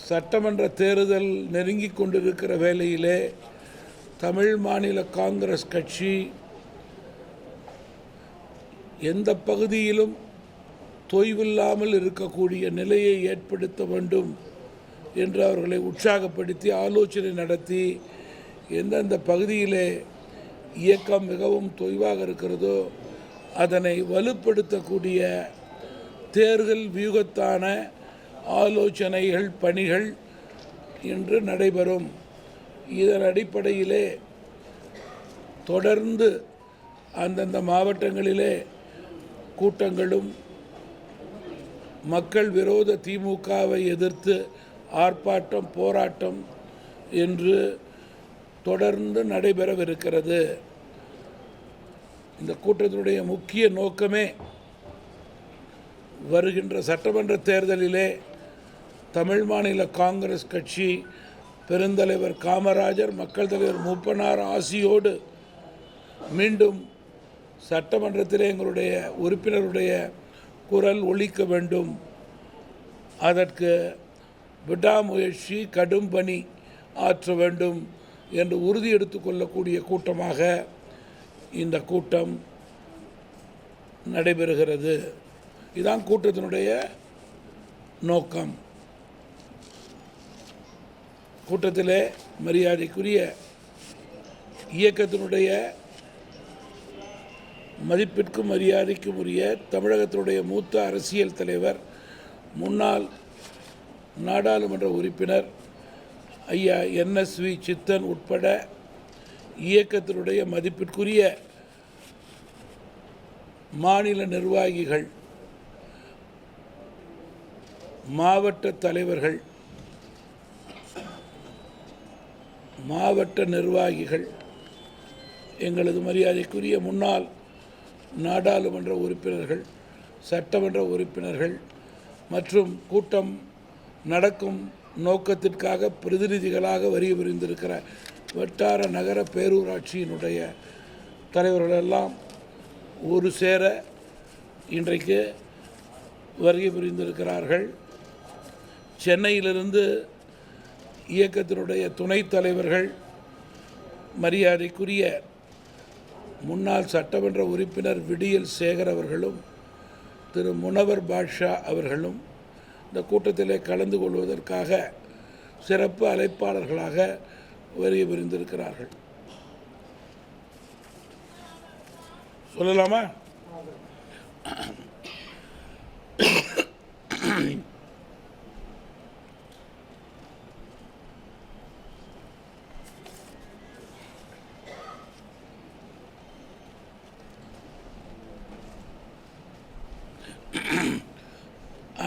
சட்டமன்ற தேர்தல் நெருங்கி கொண்டிருக்கிற வேளையிலே தமிழ் மாநில காங்கிரஸ் கட்சி எந்த பகுதியிலும் தொய்வில்லாமல் இருக்கக்கூடிய நிலையை ஏற்படுத்த வேண்டும் என்று அவர்களை உற்சாகப்படுத்தி ஆலோசனை நடத்தி எந்தெந்த பகுதியிலே இயக்கம் மிகவும் தொய்வாக இருக்கிறதோ அதனை வலுப்படுத்தக்கூடிய தேர்தல் வியூகத்தான ஆலோசனைகள் பணிகள் இன்று நடைபெறும். இதன் அடிப்படையிலே தொடர்ந்து அந்தந்த மாவட்டங்களிலே கூட்டங்களும் மக்கள் விரோத திமுகவை எதிர்த்து ஆர்ப்பாட்டம் போராட்டம் என்று தொடர்ந்து நடைபெறவிருக்கிறது. இந்த கூட்டத்தினுடைய முக்கிய நோக்கமே வருகின்ற சட்டமன்ற தேர்தலிலே தமிழ் மாநில காங்கிரஸ் கட்சி பெருந்தலைவர் காமராஜர் மக்கள் தலைவர் மூப்பனார் ஆசியோடு மீண்டும் சட்டமன்றத்திலே எங்களுடைய உறுப்பினருடைய குரல் ஒழிக்க வேண்டும். அதற்கு விடாமுயற்சி கடும் பணி ஆற்ற வேண்டும் என்று உறுதி எடுத்துக்கொள்ளக்கூடிய கூட்டமாக இந்த கூட்டம் நடைபெறுகிறது. இதான் கூட்டத்தினுடைய நோக்கம். கூட்டத்திலே மரியாதைக்குரிய இயக்கத்தினுடைய மதிப்பிற்கும் மரியாதைக்கும் உரிய தமிழகத்தினுடைய மூத்த அரசியல் தலைவர் முன்னாள் நாடாளுமன்ற உறுப்பினர் ஐயா என்எஸ்வி சித்தன் உட்பட இயக்கத்தினுடைய மதிப்பிற்குரிய மாநில நிர்வாகிகள் மாவட்ட தலைவர்கள் மாவட்ட நிர்வாகிகள் எங்களது மரியாதைக்குரிய முன்னாள் நாடாளுமன்ற உறுப்பினர்கள் சட்டமன்ற உறுப்பினர்கள் மற்றும் கூட்டம் நடக்கும் நோக்கத்திற்காக பிரதிநிதிகளாக வரி புரிந்திருக்கிற வட்டார நகர பேரூராட்சியினுடைய தலைவர்களெல்லாம் ஒரு சேர இன்றைக்கு வருகை புரிந்திருக்கிறார்கள் சென்னையிலிருந்து இயக்கத்தினுடைய துணைத் தலைவர்கள் மரியாதைக்குரிய முன்னாள் சட்டமன்ற உறுப்பினர் விடியல் சேகர் அவர்களும் திரு முனவர் பாட்ஷா அவர்களும் இந்த கூட்டத்திலே கலந்து கொள்வதற்காக சிறப்பு அழைப்பாளர்களாக வருகை புரிந்திருக்கிறார்கள். சொல்லலாமா?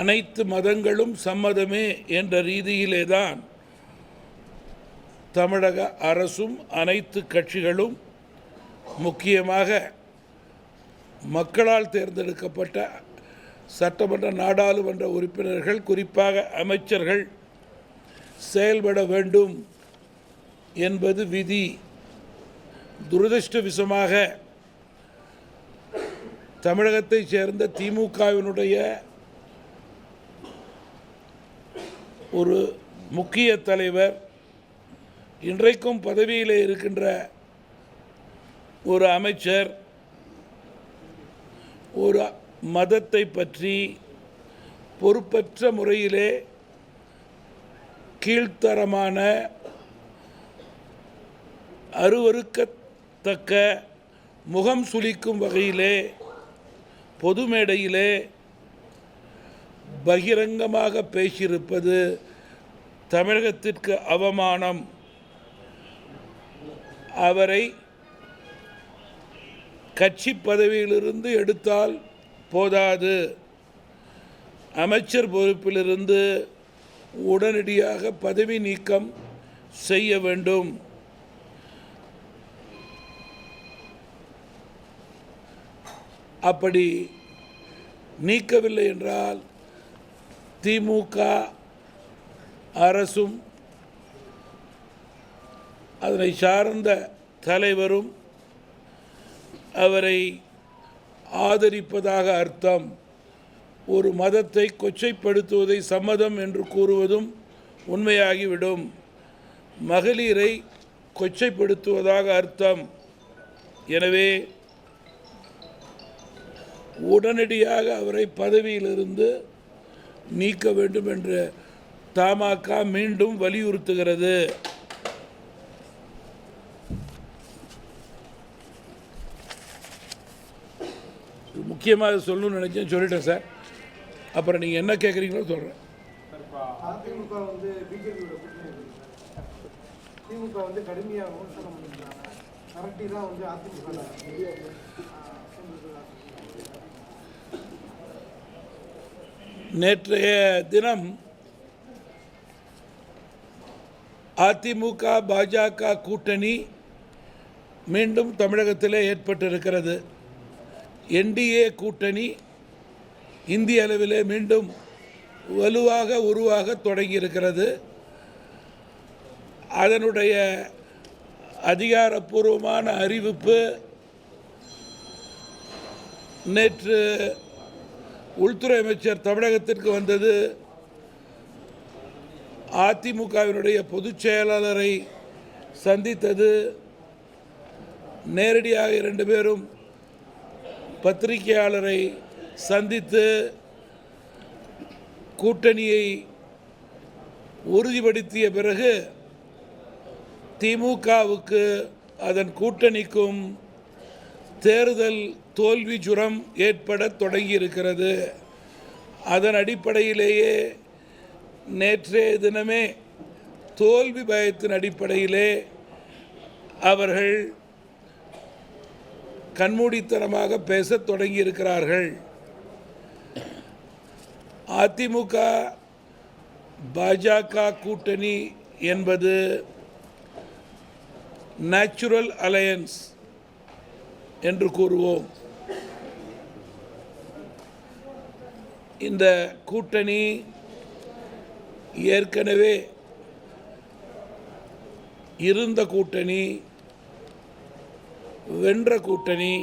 அனைத்து மதங்களும் சம்மதமே என்ற ரீதியிலே தான் தமிழக அரசும் அனைத்து கட்சிகளும் முக்கியமாக மக்களால் தேர்ந்தெடுக்கப்பட்ட சட்டமன்ற நாடாளுமன்ற உறுப்பினர்கள் குறிப்பாக அமைச்சர்கள் செயல்பட வேண்டும் என்பது விதி. துரதிருஷ்டவிசமாக தமிழகத்தைச் சேர்ந்த திமுகவினுடைய ஒரு முக்கிய தலைவர் இன்றைக்கும் பதவியில் இருக்கின்ற ஒரு அமைச்சர் ஒரு மதத்தை பற்றி பொறுப்பற்ற முறையிலே கீழ்த்தரமான அருவருக்கத்தக்க முகம் சுளிக்கும் வகையிலே பொது மேடையிலே பகிரங்கமாக பேசியிருப்பது தமிழகத்திற்கு அவமானம். அவரை கட்சி பதவியிலிருந்து எடுத்தால் போதாது. அமைச்சர் பொறுப்பிலிருந்து உடனடியாக பதவி நீக்கம் செய்ய வேண்டும். அப்படி நீக்கவில்லை என்றால் திமுக அரசும் அதனை சார்ந்த தலைவரும் அவரை ஆதரிப்பதாக அர்த்தம். ஒரு மதத்தை கொச்சைப்படுத்துவதை சம்மதம் என்று கூறுவதும் உண்மையாகிவிடும். மகளிரை கொச்சைப்படுத்துவதாக அர்த்தம். எனவே உடனடியாக அவரை பதவியிலிருந்து நீக்க வேண்டும் என்று. தமாக மீண்டும் வலியுறுத்துகிறது. முக்கியமாக சொல்லணும்னு நினச்சேன் சொல்லிட்டேன் சார். அப்புறம் நீங்கள் என்ன கேட்குறீங்களோ சொல்கிறேன் அதிமுக வந்து பிஜேபியோட கூட்டணி இருக்குது சார். திமுக வந்து கடுமையாக விமர்சனம் பண்ணியிருக்காங்க கரெக்டி தான் வந்து அதிமுக நேற்றைய தினம் அதிமுக பாஜக கூட்டணி மீண்டும் தமிழகத்தில் ஏற்பட்டிருக்கிறது. என்டிஏ கூட்டணி இந்திய அளவிலே மீண்டும் வலுவாக உருவாக தொடங்கியிருக்கிறது. அதனுடைய அதிகாரப்பூர்வமான அறிவிப்பு நேற்று உள்துறை அமைச்சர் தமிழகத்திற்கு வந்தது அதிமுகவினுடைய பொதுச் செயலாளரை சந்தித்தது. நேரடியாக இரண்டு பேரும் பத்திரிகையாளரை சந்தித்து கூட்டணியை உறுதிப்படுத்திய பிறகு திமுகவுக்கு அதன் கூட்டணிக்கும் தேர்தல் தோல்வி ஜுரம் ஏற்பட தொடங்கியிருக்கிறது. அதன் அடிப்படையிலேயே நேற்றைய தினமே தோல்வி பயத்தின் அடிப்படையிலே அவர்கள் கண்மூடித்தனமாக பேசத் தொடங்கியிருக்கிறார்கள். அதிமுக பாஜக கூட்டணி என்பது நேச்சுரல் அலையன்ஸ் என்று கூறுவோம். இந்த கூட்டணி ஏற்கனவே இருந்த கூட்டணி வென்ற கூட்டணி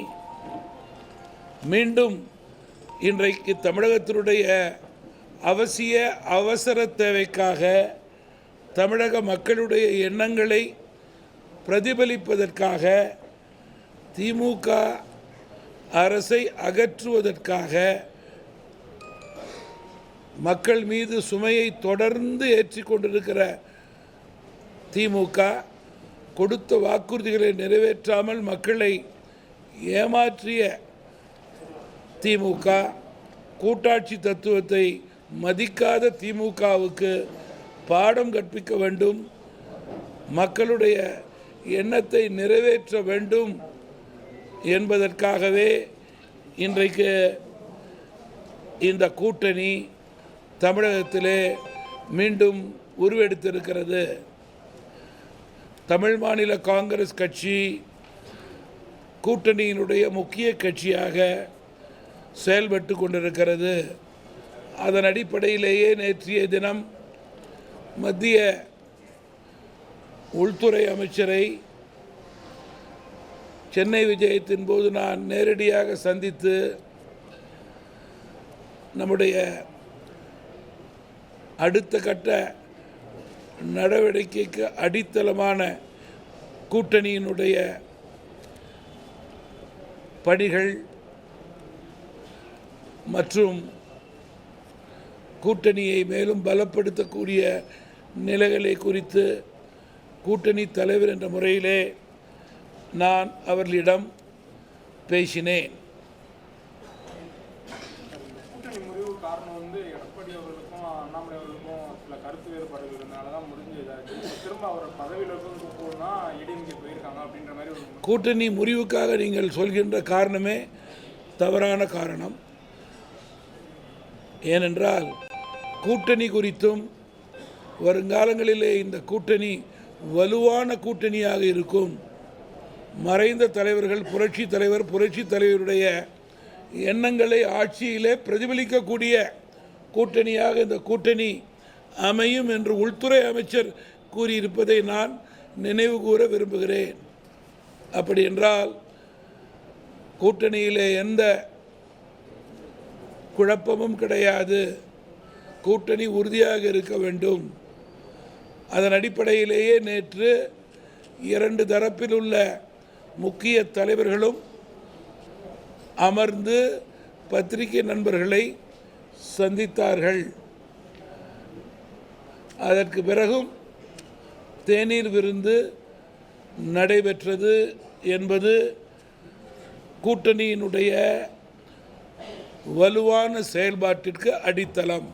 மீண்டும் இன்றைக்கு தமிழகத்தினுடைய அவசிய அவசர தேவைக்காக தமிழக மக்களுடைய எண்ணங்களை பிரதிபலிப்பதற்காக திமுக அரசை அகற்றுவதற்காக மக்கள் மீது சுமையை தொடர்ந்து ஏற்றி கொண்டிருக்கிற திமுக கொடுத்த வாக்குறுதிகளை நிறைவேற்றாமல் மக்களை ஏமாற்றிய திமுக கூட்டாட்சி தத்துவத்தை மதிக்காத திமுகவுக்கு பாடம் கற்பிக்க வேண்டும் மக்களுடைய எண்ணத்தை நிறைவேற்ற வேண்டும் என்பதற்காகவே இன்றைக்கு இந்த கூட்டணி தமிழகத்திலே மீண்டும் உருவெடுத்திருக்கிறது. தமிழ் மாநில காங்கிரஸ் கட்சி கூட்டணியினுடைய முக்கிய கட்சியாக செயல்பட்டு கொண்டிருக்கிறது. அதன் அடிப்படையிலேயே நேற்றைய தினம் மத்திய உள்துறை அமைச்சரை சென்னை விஜயத்தின் போது நான் நேரடியாக சந்தித்து நம்முடைய அடுத்த கட்ட நடவடிக்கைக்கு அடித்தளமான கூட்டணியினுடைய பணிகள் மற்றும் கூட்டணியை மேலும் பலப்படுத்தக்கூடிய நிலைகளை குறித்து கூட்டணி தலைவர் என்ற முறையிலே நான் அவர்களிடம் பேசினேன். கூட்டணி முறிவுக்காக நீங்கள் சொல்கின்ற காரணமே தவறான காரணம். ஏனென்றால் கூட்டணி குறித்தும் வருங்காலங்களிலே இந்த கூட்டணி வலுவான கூட்டணியாக இருக்கும். மறைந்த தலைவர்கள் புரட்சி தலைவர் புரட்சி தலைவருடைய எண்ணங்களை ஆட்சியிலே பிரதிபலிக்கக்கூடிய கூட்டணியாக இந்த கூட்டணி அமையும் என்று உள்துறை அமைச்சர் கூறியிருப்பதை நான் நினைவு கூற விரும்புகிறேன். அப்படி என்றால் கூட்டணியிலே எந்த குழப்பமும் கிடையாது. கூட்டணி உறுதியாக இருக்க வேண்டும். அதன் அடிப்படையிலேயே நேற்று இரண்டு தரப்பில் உள்ள முக்கிய தலைவர்களும் அமர்ந்து பத்திரிகை நண்பர்களை சந்தித்தார்கள். அதற்கு பிறகும் தேநீர் விருந்து நடைபெற்றது என்பது கூட்டணியினுடைய வலுவான செயல்பாட்டிற்கு அடித்தளம்.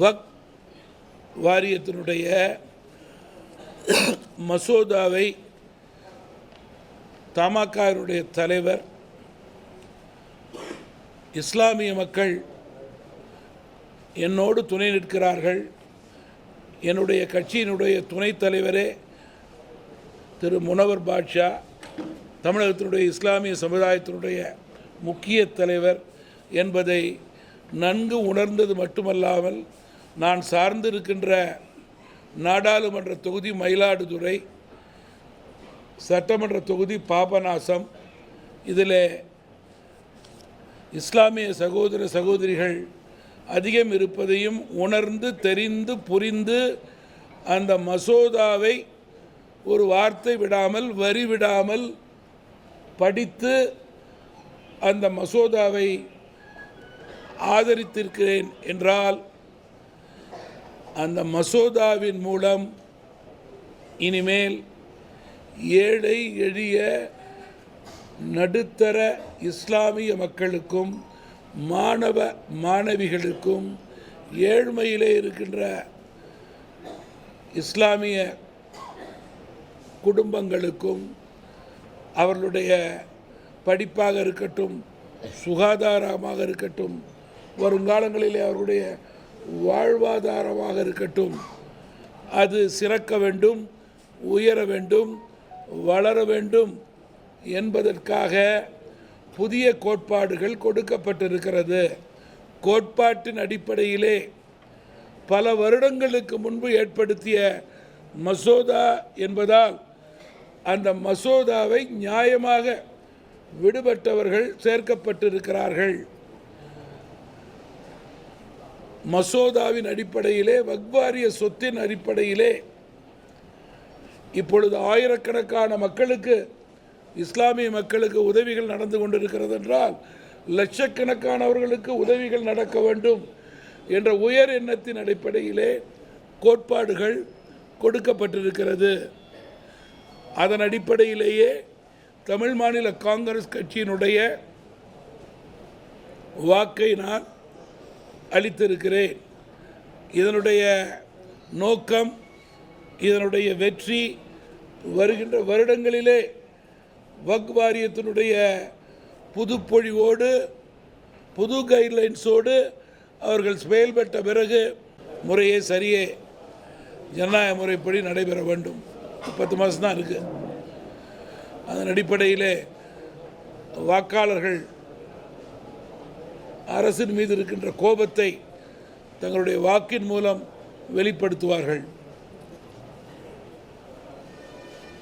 வக் வாரியத்தினுடைய மசோதாவை தமாகாவினுடைய தலைவர் இஸ்லாமிய மக்கள் என்னோடு துணை நிற்கிறார்கள். என்னுடைய கட்சியினுடைய துணைத் தலைவரே திரு முனவர் பாட்ஷா தமிழகத்தினுடைய இஸ்லாமிய சமுதாயத்தினுடைய முக்கிய தலைவர் என்பதை நன்கு உணர்ந்தது மட்டுமல்லாமல் நான் சார்ந்திருக்கின்ற நாடாளுமன்ற தொகுதி மயிலாடுதுறை சட்டமன்ற தொகுதி பாபநாசம் இதில் இஸ்லாமிய சகோதர சகோதரிகள் அதிகம் இருப்பதையும் உணர்ந்து தெரிந்து புரிந்து அந்த மசோதாவை ஒரு வார்த்தை விடாமல் வரி விடாமல் படித்து அந்த மசோதாவை ஆதரித்திருக்கிறேன் என்றால் அந்த மசோதாவின் மூலம் இனிமேல் ஏழை எளிய நடுத்தர இஸ்லாமிய மக்களுக்கும் மாணவ மாணவிகளுக்கும் ஏழ்மையிலே இருக்கின்ற இஸ்லாமிய குடும்பங்களுக்கும் அவர்களுடைய படிப்பாக இருக்கட்டும் சுகாதாரமாக இருக்கட்டும் வருங்காலங்களிலே அவர்களுடைய வாழ்வாதாரமாக இருக்கட்டும். அது சிறக்க வேண்டும் உயர வேண்டும் வளர வேண்டும் என்பதற்காக புதிய கோட்பாடுகள் கொடுக்கப்பட்டிருக்கிறது. கோட்பாட்டின் அடிப்படையிலே பல வருடங்களுக்கு முன்பு ஏற்படுத்திய மசோதா என்பதால் அந்த மசோதாவை நியாயமாக விடுபட்டவர்கள் சேர்க்கப்பட்டிருக்கிறார்கள். மசோதாவின் அடிப்படையிலே வக்வாரிய சொத்தின் அடிப்படையிலே இப்பொழுது ஆயிரக்கணக்கான மக்களுக்கு இஸ்லாமிய மக்களுக்கு உதவிகள் நடந்து கொண்டிருக்கிறது என்றால் லட்சக்கணக்கானவர்களுக்கு உதவிகள் நடக்க வேண்டும் என்ற உயர் எண்ணத்தின் அடிப்படையிலே கோட்பாடுகள் கொடுக்கப்பட்டிருக்கிறது. அதன் அடிப்படையிலேயே தமிழ் மாநில காங்கிரஸ் கட்சியினுடைய வாக்கை நான் அளித்திருக்கிறேன். இதனுடைய நோக்கம் இதனுடைய வெற்றி வருகின்ற வருடங்களிலே வக் வாரியத்தினுடைய புதுப்பொழிவோடு புது கைட்லைன்ஸோடு அவர்கள் செயல்பட்ட பிறகு முறையே சரியே ஜனநாயக முறைப்படி நடைபெற வேண்டும். பத்து மாதம் தான் இருக்குது அதன் அடிப்படையிலே வாக்காளர்கள் அரசின் மீது இருக்கின்ற கோபத்தை தங்களுடைய வாக்கின் மூலம் வெளிப்படுத்துவார்கள்.